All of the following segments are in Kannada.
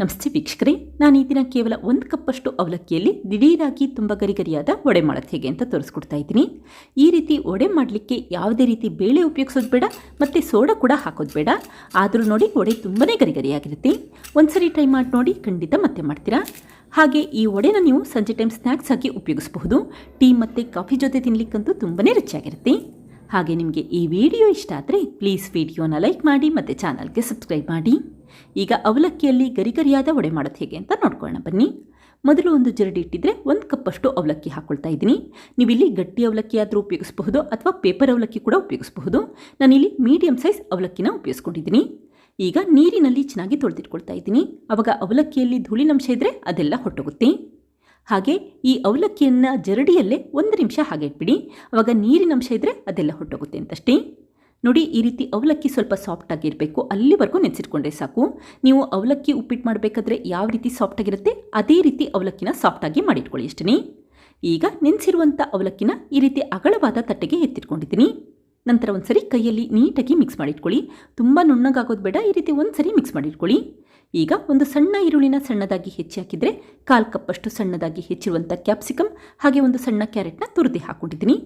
ನಮಸ್ತೆ ವೀಕ್ಷಕರೇ, ನಾನು ಈ ದಿನ ಕೇವಲ ಒಂದು ಕಪ್ಪಷ್ಟು ಅವಲಕ್ಕಿಯಲ್ಲಿ ದಿಢೀರಾಗಿ ತುಂಬ ಗರಿಗರಿಯಾದ ಒಡೆ ಮಾಡೋದು ಹೇಗೆ ಅಂತ ತೋರಿಸ್ಕೊಡ್ತಾ ಇದ್ದೀನಿ. ಈ ರೀತಿ ಒಡೆ ಮಾಡಲಿಕ್ಕೆ ಯಾವುದೇ ರೀತಿ ಬೇಳೆ ಉಪಯೋಗಿಸೋದು ಬೇಡ, ಮತ್ತು ಸೋಡಾ ಕೂಡ ಹಾಕೋದು ಬೇಡ. ಆದರೂ ನೋಡಿ ಒಡೆ ತುಂಬಾ ಗರಿಗರಿಯಾಗಿರುತ್ತೆ. ಒಂದ್ಸರಿ ಟ್ರೈ ಮಾಡಿ ನೋಡಿ, ಖಂಡಿತ ಮತ್ತೆ ಮಾಡ್ತೀರಾ? ಹಾಗೆ ಈ ಒಡೆನ ನೀವು ಸಂಜೆ ಟೈಮ್ ಸ್ನ್ಯಾಕ್ಸ್ ಆಗಿ ಉಪಯೋಗಿಸಬಹುದು. ಟೀ ಮತ್ತು ಕಾಫಿ ಜೊತೆ ತಿನ್ನಲಿಕ್ಕಂತೂ ತುಂಬಾ ರುಚಿಯಾಗಿರುತ್ತೆ. ಹಾಗೆ ನಿಮಗೆ ಈ ವಿಡಿಯೋ ಇಷ್ಟ ಆದರೆ ಪ್ಲೀಸ್ ವಿಡಿಯೋನ ಲೈಕ್ ಮಾಡಿ, ಮತ್ತು ಚಾನಲ್ಗೆ ಸಬ್ಸ್ಕ್ರೈಬ್ ಮಾಡಿ. ಈಗ ಅವಲಕ್ಕಿಯಲ್ಲಿ ಗರಿಗರಿಯಾದ ವಡೆ ಮಾಡೋದು ಹೇಗೆ ಅಂತ ನೋಡ್ಕೊಳ್ಳೋಣ, ಬನ್ನಿ. ಮೊದಲು ಒಂದು ಜರಡಿ ಇಟ್ಟಿದ್ರೆ ಒಂದು ಕಪ್ಪಷ್ಟು ಅವಲಕ್ಕಿ ಹಾಕ್ಕೊಳ್ತಾ ಇದ್ದೀನಿ. ನೀವಿಲ್ಲಿ ಗಟ್ಟಿ ಅವಲಕ್ಕಿ ಆದರೂ ಉಪಯೋಗಿಸಬಹುದು ಅಥವಾ ಪೇಪರ್ ಅವಲಕ್ಕಿ ಕೂಡ ಉಪಯೋಗಿಸಬಹುದು. ನಾನಿಲ್ಲಿ ಮೀಡಿಯಂ ಸೈಜ್ ಅವಲಕ್ಕಿನ ಉಪಯೋಗಿಸ್ಕೊಂಡಿದ್ದೀನಿ. ಈಗ ನೀರಿನಲ್ಲಿ ಚೆನ್ನಾಗಿ ತೊಳೆದಿಟ್ಕೊಳ್ತಾ ಇದ್ದೀನಿ. ಅವಾಗ ಅವಲಕ್ಕಿಯಲ್ಲಿ ಧೂಳಿನಂಶ ಇದ್ದರೆ ಅದೆಲ್ಲ ಹೊಟ್ಟೋಗುತ್ತೆ. ಹಾಗೆ ಈ ಅವಲಕ್ಕಿಯನ್ನು ಜರಡಿಯಲ್ಲೇ ಒಂದು ನಿಮಿಷ ಹಾಗೆ ಇಟ್ಬಿಡಿ. ಆವಾಗ ನೀರಿನಂಶ ಇದ್ದರೆ ಅದೆಲ್ಲ ಹೊಟ್ಟೋಗುತ್ತೆ ಅಂತಷ್ಟೇ. ನೋಡಿ, ಈ ರೀತಿ ಅವಲಕ್ಕಿ ಸ್ವಲ್ಪ ಸಾಫ್ಟಾಗಿರಬೇಕು ಅಲ್ಲಿವರೆಗೂ ನೆನೆಸಿಟ್ಕೊಂಡ್ರೆ ಸಾಕು. ನೀವು ಅವಲಕ್ಕಿ ಉಪ್ಪಿಟ್ಟು ಮಾಡಬೇಕಾದ್ರೆ ಯಾವ ರೀತಿ ಸಾಫ್ಟಾಗಿರುತ್ತೆ ಅದೇ ರೀತಿ ಅವಲಕ್ಕಿನ ಸಾಫ್ಟಾಗಿ ಮಾಡಿಟ್ಕೊಳ್ಳಿ ಅಷ್ಟೇ ಈಗ ನೆನೆಸಿರುವಂಥ ಅವಲಕ್ಕಿನ ಈ ರೀತಿ ಅಗಲವಾದ ತಟ್ಟೆಗೆ ಎತ್ತಿಟ್ಕೊಂಡಿದ್ದೀನಿ. ನಂತರ ಒಂದು ಸರಿ ಕೈಯಲ್ಲಿ ನೀಟಾಗಿ ಮಿಕ್ಸ್ ಮಾಡಿಟ್ಕೊಳ್ಳಿ. ತುಂಬ ನುಣ್ಣಗಾಗೋದು ಬೇಡ, ಈ ರೀತಿ ಒಂದು ಸರಿ ಮಿಕ್ಸ್ ಮಾಡಿಟ್ಕೊಳ್ಳಿ. ಈಗ ಒಂದು ಸಣ್ಣ ಈರುಳ್ಳಿನ ಸಣ್ಣದಾಗಿ ಹೆಚ್ಚಿ ಹಾಕಿದರೆ ಕಾಲು ಕಪ್ಪಷ್ಟು ಸಣ್ಣದಾಗಿ ಹೆಚ್ಚಿರುವಂಥ ಕ್ಯಾಪ್ಸಿಕಮ್ ಹಾಗೆ ಒಂದು ಸಣ್ಣ ಕ್ಯಾರೆಟ್ನ ತುರಿದಿ ಹಾಕೊಂಡಿದ್ದೀನಿ.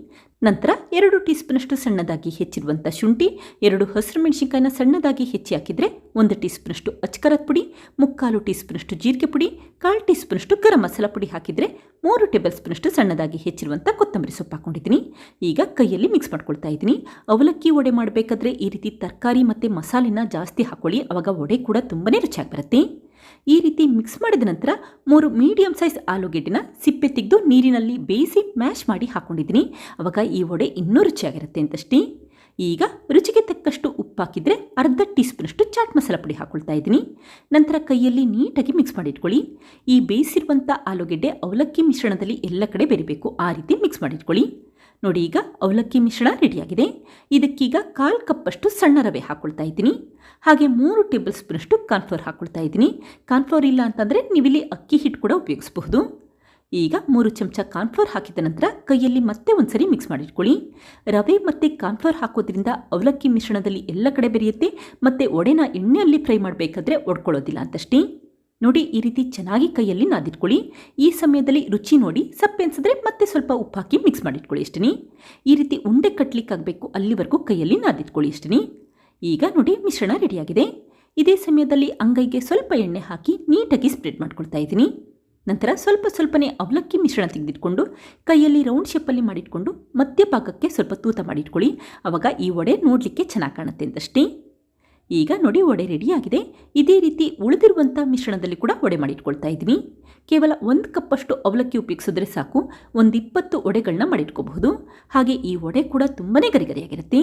ನಂತರ ಎರಡು ಟೀ ಸ್ಪೂನಷ್ಟು ಸಣ್ಣದಾಗಿ ಹೆಚ್ಚಿರುವಂಥ ಶುಂಠಿ, ಎರಡು ಹಸಿರು ಮೆಣಸಿನ್ಕಾಯಿನ ಸಣ್ಣದಾಗಿ ಹೆಚ್ಚಿ ಹಾಕಿದರೆ ಒಂದು ಟೀ ಸ್ಪೂನಷ್ಟು ಅಚ್ಕರದ ಪುಡಿ, ಮುಕ್ಕಾಲು ಟೀ ಸ್ಪೂನಷ್ಟು ಜೀರಿಗೆ ಪುಡಿ, ಕಾಲು ಟೀ ಸ್ಪೂನಷ್ಟು ಗರಂ ಮಸಾಲ ಪುಡಿ ಹಾಕಿದರೆ ಮೂರು ಟೇಬಲ್ ಸ್ಪೂನಷ್ಟು ಸಣ್ಣದಾಗಿ ಹೆಚ್ಚಿರುವಂಥ ಕೊತ್ತಂಬರಿ ಸೊಪ್ಪು ಹಾಕೊಂಡಿದ್ದೀನಿ. ಈಗ ಕೈಯಲ್ಲಿ ಮಿಕ್ಸ್ ಮಾಡ್ಕೊಳ್ತಾ ಇದ್ದೀನಿ. ಅವಲಕ್ಕಿ ವಡೆ ಮಾಡಬೇಕಾದ್ರೆ ಈ ರೀತಿ ತರಕಾರಿ ಮತ್ತು ಮಸಾಲೆನ ಜಾಸ್ತಿ ಹಾಕೊಳ್ಳಿ, ಅವಾಗ ವಡೆ ಕೂಡ ತುಂಬಾ ರುಚಿಯಾಗಿ ಬರುತ್ತೆ. ಈ ರೀತಿ ಮಿಕ್ಸ್ ಮಾಡಿದ ನಂತರ ಮೂರು ಮೀಡಿಯಂ ಸೈಜ್ ಆಲೂಗೆಡ್ಡೆನ ಸಿಪ್ಪೆ ತೆಗೆದು ನೀರಿನಲ್ಲಿ ಬೇಯಿಸಿ ಮ್ಯಾಶ್ ಮಾಡಿ ಹಾಕ್ಕೊಂಡಿದ್ದೀನಿ ಅವಾಗ ಈ ವಡೆ ಇನ್ನೂ ರುಚಿಯಾಗಿರುತ್ತೆ ಅಂತಷ್ಟೇ. ಈಗ ರುಚಿಗೆ ತಕ್ಕಷ್ಟು ಉಪ್ಪು ಹಾಕಿದರೆ ಅರ್ಧ ಟೀ ಸ್ಪೂನಷ್ಟು ಚಾಟ್ ಮಸಾಲ ಪುಡಿ ಹಾಕೊಳ್ತಾ ಇದ್ದೀನಿ. ನಂತರ ಕೈಯಲ್ಲಿ ನೀಟಾಗಿ ಮಿಕ್ಸ್ ಮಾಡಿಟ್ಕೊಳ್ಳಿ. ಈ ಬೇಯಿಸಿರುವಂಥ ಆಲೂಗೆಡ್ಡೆ ಅವಲಕ್ಕಿ ಮಿಶ್ರಣದಲ್ಲಿ ಎಲ್ಲ ಕಡೆ ಬೆರಿಬೇಕು. ಆ ರೀತಿ ಮಿಕ್ಸ್ ಮಾಡಿಟ್ಕೊಳ್ಳಿ. ನೋಡಿ ಈಗ ಅವಲಕ್ಕಿ ಮಿಶ್ರಣ ರೆಡಿಯಾಗಿದೆ. ಇದಕ್ಕೀಗ ಕಾಲು ಕಪ್ಪಷ್ಟು ಸಣ್ಣ ರವೆ ಹಾಕ್ಕೊಳ್ತಾ ಇದ್ದೀನಿ. ಹಾಗೆ ಮೂರು ಟೇಬಲ್ ಸ್ಪೂನಷ್ಟು ಕಾರ್ನ್ಫ್ಲೋರ್ ಹಾಕೊಳ್ತಾ ಇದ್ದೀನಿ. ಕಾರ್ನ್ಫ್ಲೋರ್ ಇಲ್ಲ ಅಂತಂದರೆ ನೀವಿಲ್ಲಿ ಅಕ್ಕಿ ಹಿಟ್ಟು ಕೂಡ ಉಪಯೋಗಿಸಬಹುದು. ಈಗ ಮೂರು ಚಮಚ ಕಾರ್ನ್ಫ್ಲೋರ್ ಹಾಕಿದ ನಂತರ ಕೈಯಲ್ಲಿ ಮತ್ತೆ ಒಂದ್ಸರಿ ಮಿಕ್ಸ್ ಮಾಡಿಟ್ಕೊಳ್ಳಿ. ರವೆ ಮತ್ತು ಕಾರ್ನ್ಫ್ಲೋರ್ ಹಾಕೋದ್ರಿಂದ ಅವಲಕ್ಕಿ ಮಿಶ್ರಣದಲ್ಲಿ ಎಲ್ಲ ಕಡೆ ಬೆರೆಯುತ್ತೆ, ಮತ್ತೆ ಒಡೆನ ಎಣ್ಣೆಯಲ್ಲಿ ಫ್ರೈ ಮಾಡಬೇಕಾದ್ರೆ ಒಡ್ಕೊಳ್ಳೋದಿಲ್ಲ ಅಂತಷ್ಟೇ. ನೋಡಿ, ಈ ರೀತಿ ಚೆನ್ನಾಗಿ ಕೈಯಲ್ಲಿ ನಾದಿಟ್ಕೊಳ್ಳಿ. ಈ ಸಮಯದಲ್ಲಿ ರುಚಿ ನೋಡಿ, ಸಪ್ಪೆ ಅನ್ಸಿದ್ರೆ ಮತ್ತೆ ಸ್ವಲ್ಪ ಉಪ್ಪು ಹಾಕಿ ಮಿಕ್ಸ್ ಮಾಡಿಟ್ಕೊಳ್ಳಿ ಇಷ್ಟನಿ ಈ ರೀತಿ ಉಂಡೆ ಕಟ್ಲಿಕ್ಕಾಗಬೇಕು ಅಲ್ಲಿವರೆಗೂ ಕೈಯಲ್ಲಿ ನಾದಿಟ್ಕೊಳ್ಳಿ ಇಷ್ಟನಿ ಈಗ ನೋಡಿ, ಮಿಶ್ರಣ ರೆಡಿಯಾಗಿದೆ. ಇದೇ ಸಮಯದಲ್ಲಿ ಅಂಗೈಗೆ ಸ್ವಲ್ಪ ಎಣ್ಣೆ ಹಾಕಿ ನೀಟಾಗಿ ಸ್ಪ್ರೆಡ್ ಮಾಡ್ಕೊಳ್ತಾ ಇದ್ದೀನಿ. ನಂತರ ಸ್ವಲ್ಪ ಸ್ವಲ್ಪನೇ ಅವಲಕ್ಕಿ ಮಿಶ್ರಣ ತೆಗೆದಿಟ್ಕೊಂಡು ಕೈಯಲ್ಲಿ ರೌಂಡ್ ಶೇಪಲ್ಲಿ ಮಾಡಿಟ್ಕೊಂಡು ಮಧ್ಯಭಾಗಕ್ಕೆ ಸ್ವಲ್ಪ ತೂತ ಮಾಡಿಟ್ಕೊಳ್ಳಿ. ಆವಾಗ ಈ ವಡೆ ನೋಡಲಿಕ್ಕೆ ಚೆನ್ನಾಗಿ ಕಾಣುತ್ತೆ ಅಂತಷ್ಟೇ. ಈಗ ನೋಡಿ ವಡೆ ರೆಡಿಯಾಗಿದೆ ಇದೇ ರೀತಿ ಉಳಿದಿರುವಂಥ ಮಿಶ್ರಣದಲ್ಲಿ ಕೂಡ ವಡೆ ಮಾಡಿಟ್ಕೊಳ್ತಾ ಇದ್ದೀನಿ ಕೇವಲ ಒಂದು ಕಪ್ಪಷ್ಟು ಅವಲಕ್ಕಿ ಉಪಯೋಗಿಸಿದ್ರೆ ಸಾಕು. ಒಂದು ಇಪ್ಪತ್ತು ವಡೆಗಳನ್ನ ಮಾಡಿಟ್ಕೋಬಹುದು. ಹಾಗೆ ಈ ವಡೆ ಕೂಡ ತುಂಬಾ ಗರಿಗರಿಯಾಗಿರುತ್ತೆ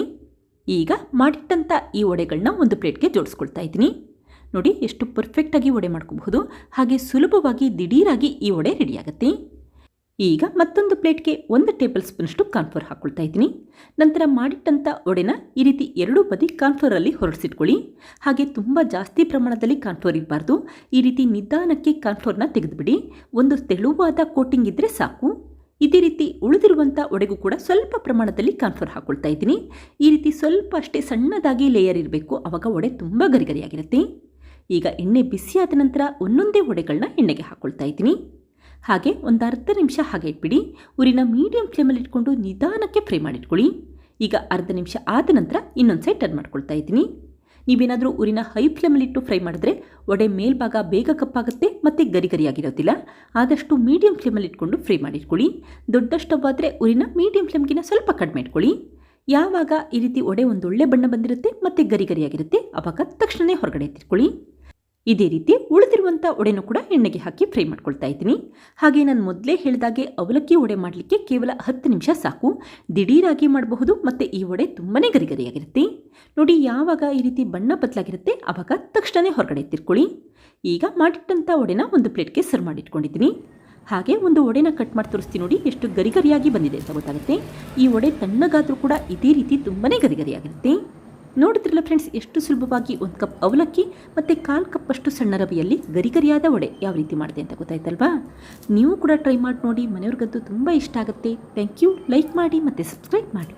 ಈಗ ಮಾಡಿಟ್ಟಂಥ ಈ ವಡೆಗಳನ್ನ ಒಂದು ಪ್ಲೇಟ್ಗೆ ಜೋಡಿಸ್ಕೊಳ್ತಾ ಇದ್ದೀನಿ. ನೋಡಿ ಎಷ್ಟು ಪರ್ಫೆಕ್ಟಾಗಿ ವಡೆ ಮಾಡ್ಕೋಬಹುದು. ಹಾಗೆ ಸುಲಭವಾಗಿ ದಿಢೀರಾಗಿ ಈ ವಡೆ ರೆಡಿಯಾಗುತ್ತೆ ಈಗ ಮತ್ತೊಂದು ಪ್ಲೇಟ್ಗೆ ಒಂದು ಟೇಬಲ್ ಸ್ಪೂನಷ್ಟು ಕಾನ್ಫ್ಲೋರ್ ಹಾಕ್ಕೊಳ್ತಾ ಇದ್ದೀನಿ. ನಂತರ ಮಾಡಿಟ್ಟಂಥ ಒಡೆನ ಈ ರೀತಿ ಎರಡೂ ಬದಿ ಕಾನ್ಫ್ಲೋರಲ್ಲಿ ಹೊರಡಿಸಿಟ್ಕೊಳ್ಳಿ. ಹಾಗೆ ತುಂಬ ಜಾಸ್ತಿ ಪ್ರಮಾಣದಲ್ಲಿ ಕಾನ್ಫ್ಲೋರ್ ಇರಬಾರ್ದು. ಈ ರೀತಿ ನಿಧಾನಕ್ಕೆ ಕಾನ್ಫ್ಲೋರ್ನ ತೆಗೆದುಬಿಡಿ. ಒಂದು ತೆಳುವಾದ ಕೋಟಿಂಗ್ ಇದ್ದರೆ ಸಾಕು. ಇದೇ ರೀತಿ ಉಳಿದಿರುವಂಥ ಒಡೆಗೂ ಕೂಡ ಸ್ವಲ್ಪ ಪ್ರಮಾಣದಲ್ಲಿ ಕಾನ್ಫ್ಲೋರ್ ಹಾಕ್ಕೊಳ್ತಾ ಇದ್ದೀನಿ. ಈ ರೀತಿ ಸ್ವಲ್ಪ ಅಷ್ಟೇ ಸಣ್ಣದಾಗಿ ಲೇಯರ್ ಇರಬೇಕು. ಆವಾಗ ಒಡೆ ತುಂಬ ಗರಿಗರಿಯಾಗಿರುತ್ತೆ. ಈಗ ಎಣ್ಣೆ ಬಿಸಿಯಾದ ನಂತರ ಒಂದೊಂದೇ ವಡೆಗಳನ್ನ ಎಣ್ಣೆಗೆ ಹಾಕ್ಕೊಳ್ತಾ ಇದ್ದೀನಿ. ಹಾಗೆ ಒಂದು ಅರ್ಧ ನಿಮಿಷ ಹಾಗೆ ಇಟ್ಬಿಡಿ. ಉರಿನ ಮೀಡಿಯಂ ಫ್ಲೇಮಲ್ಲಿ ಇಟ್ಕೊಂಡು ನಿಧಾನಕ್ಕೆ ಫ್ರೈ ಮಾಡಿಟ್ಕೊಳ್ಳಿ. ಈಗ ಅರ್ಧ ನಿಮಿಷ ಆದ ನಂತರ ಇನ್ನೊಂದು ಸೈಡ್ ಟರ್ನ್ ಮಾಡ್ಕೊಳ್ತಾ ಇದ್ದೀನಿ. ನೀವೇನಾದರೂ ಉರಿನ ಹೈ ಫ್ಲೇಮಲ್ಲಿಟ್ಟು ಫ್ರೈ ಮಾಡಿದ್ರೆ ಒಡೆ ಮೇಲ್ಭಾಗ ಬೇಗ ಕಪ್ಪಾಗುತ್ತೆ ಮತ್ತು ಗರಿ ಗರಿಯಾಗಿರೋದಿಲ್ಲ. ಆದಷ್ಟು ಮೀಡಿಯಂ ಫ್ಲೇಮಲ್ಲಿ ಇಟ್ಕೊಂಡು ಫ್ರೈ ಮಾಡಿಟ್ಕೊಳ್ಳಿ. ದೊಡ್ಡ ಸ್ಟವ್ ಆದರೆ ಉರಿನ ಮೀಡಿಯಂ ಫ್ಲೇಮ್ಗಿನ ಸ್ವಲ್ಪ ಕಡಿಮೆ ಇಟ್ಕೊಳ್ಳಿ. ಯಾವಾಗ ಈ ರೀತಿ ಒಡೆ ಒಂದೊಳ್ಳೆ ಬಣ್ಣ ಬಂದಿರುತ್ತೆ ಮತ್ತು ಗರಿ ಗರಿಯಾಗಿರುತ್ತೆ ಆವಾಗ ತಕ್ಷಣವೇ ಹೊರಗಡೆ ಎತ್ತಿಟ್ಕೊಳ್ಳಿ. ಇದೇ ರೀತಿ ಉಳಿದಿರುವಂಥ ಒಡೆನೂ ಕೂಡ ಎಣ್ಣೆಗೆ ಹಾಕಿ ಫ್ರೈ ಮಾಡ್ಕೊಳ್ತಾ ಇದ್ದೀನಿ. ಹಾಗೆ ನಾನು ಮೊದಲೇ ಹೇಳಿದಾಗೆ ಅವಲಕ್ಕಿ ಒಡೆ ಮಾಡಲಿಕ್ಕೆ ಕೇವಲ ಹತ್ತು ನಿಮಿಷ ಸಾಕು. ದಿಢೀರಾಗಿ ಮಾಡಬಹುದು ಮತ್ತು ಈ ಒಡೆ ತುಂಬಾ ಗರಿಗರಿಯಾಗಿರುತ್ತೆ. ನೋಡಿ ಯಾವಾಗ ಈ ರೀತಿ ಬಣ್ಣ ಬದಲಾಗಿರುತ್ತೆ ಆವಾಗ ತಕ್ಷಣವೇ ಹೊರಗಡೆ ತಿರ್ಕೊಳ್ಳಿ ಈಗ ಮಾಡಿಟ್ಟಂಥ ಒಡೆನ ಒಂದು ಪ್ಲೇಟ್ಗೆ ಸರ್ವ್ ಮಾಡಿಟ್ಕೊಂಡಿದ್ದೀನಿ. ಹಾಗೆ ಒಂದು ಒಡೆನ ಕಟ್ ಮಾಡಿ ತೋರಿಸ್ತೀನಿ ನೋಡಿ ಎಷ್ಟು ಗರಿಗರಿಯಾಗಿ ಬಂದಿದೆ ಅಂತ ಗೊತ್ತಾಗುತ್ತೆ. ಈ ಒಡೆ ತಣ್ಣಗಾದರೂ ಕೂಡ ಇದೇ ರೀತಿ ತುಂಬಾ ಗರಿಗರಿಯಾಗಿರುತ್ತೆ. ನೋಡಿದ್ರಲ್ಲ ಫ್ರೆಂಡ್ಸ್ ಎಷ್ಟು ಸುಲಭವಾಗಿ ಒಂದು ಕಪ್ ಅವಲಕ್ಕಿ ಮತ್ತು ಕಾಲು ಕಪ್ಪಷ್ಟು ಸಣ್ಣ ರವೆಯಲ್ಲಿ ಗರಿಗರಿಯಾದ ವಡೆ ಯಾವ ರೀತಿ ಮಾಡಿದೆ ಅಂತ ಗೊತ್ತಾಯ್ತಲ್ವಾ? ನೀವು ಕೂಡ ಟ್ರೈ ಮಾಡಿ ನೋಡಿ, ಮನೆಯವ್ರಿಗಂತೂ ತುಂಬ ಇಷ್ಟ ಆಗುತ್ತೆ. ಥ್ಯಾಂಕ್ ಯು ಲೈಕ್ ಮಾಡಿ ಮತ್ತು ಸಬ್ಸ್ಕ್ರೈಬ್ ಮಾಡಿ.